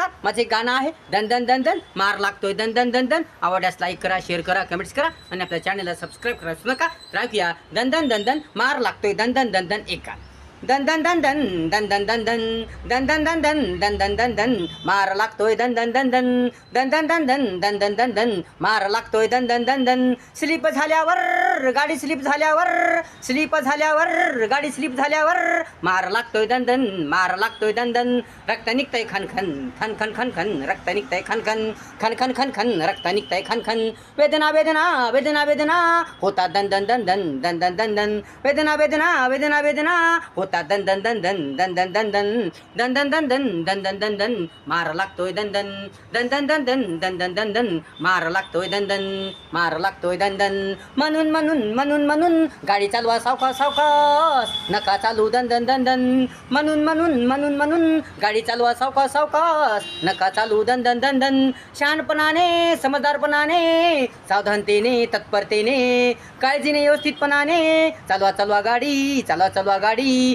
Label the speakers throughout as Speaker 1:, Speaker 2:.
Speaker 1: नमस्कार एक गाणं आहे दन दन दन दन मार लागतोय दन दन दन दन आवडल्यास लाईक करा शेअर करा कमेंट्स करा आणि आपल्या चॅनलला सबस्क्राईब करा नका तर दन दन दन दन मार लागतोय दन दन दन दन एका दन दन दन दन दन दन दन दन दन दन दन दन दन दन दन दन मार लागतोय दन दन दन दन दन दन दन दन दन दन दन दन मार लागतोय दन दन दन दन स्लिप झाल्यावर गाडी स्लिप झाल्यावर स्लिप झाल्यावर गाडी स्लिप झाल्यावर मार लागतोय दन दन मार लागतोय दन दन रक्त निघतंय खन खन खन खन खन खन रक्त निघतंय खन खन खन खन खन खन रक्त निघतंय खन खन वेदना वेदना वेदना वेदना होता दन दन दन दन दन दन दन दन वेदना वेदना वेदना वेदना होता दन दन दन दन दन दन दन दन दन दन दन दन दन दन दन दन मार लागतोय दन दन दन दन दन दन दन दन दन दन मार लागतोय दन दन मार लागतोय दन दन म्हणून म्हणून म्हणून म्हणून गाडी चालवा सावका सावकास नका चालू दन दन दन दन म्हणून म्हणून म्हणून म्हणून गाडी चालवा सावका सावकास नका चालू दन दन दन दन शहाणपणाने समजदारपणाने सावधानतेने तत्परतेने काळजीने व्यवस्थितपणाने चालवा चालवा गाडी चालवा चालवा गाडी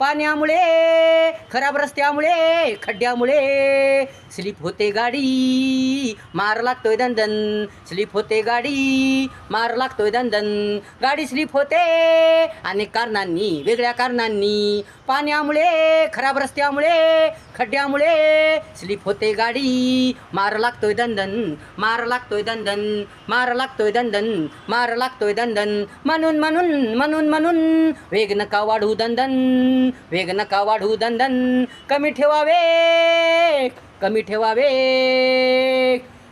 Speaker 1: पाण्यामुळे खराब रस्त्यामुळे खड्ड्यामुळे. स्लिप होते गाडी मार लागतोय दंदन स्लिप होते गाडी मार लागतोय दंदन गाडी स्लिप होते अनेक कारणांनी वेगळ्या कारणांनी. पाण्यामुळे खराब रस्त्यामुळे खड्ड्यामुळे. स्लिप होते गाडी मार लागतोय दंदन मार लागतोय दंदन मार लागतोय दंदन मार लागतोय दंदन म्हणून म्हणून म्हणून म्हणून. वेग नका वाढू दंदन वेग नका वाढू दंदन कमी ठेवावे कमी ठेवावे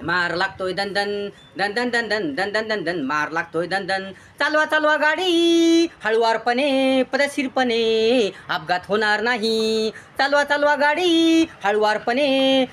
Speaker 1: मार लागतोय दन दन दन दन दन दन दन दन दन दन मार लागतोय दंदन दंदन दंदन दंदन दंदन मार लागतोय दंदन चालवा चालवा गाडी हळुवारपणे पदशीरपणे अपघात होणार नाही. चालवा चालवा गाडी हळुवारपणे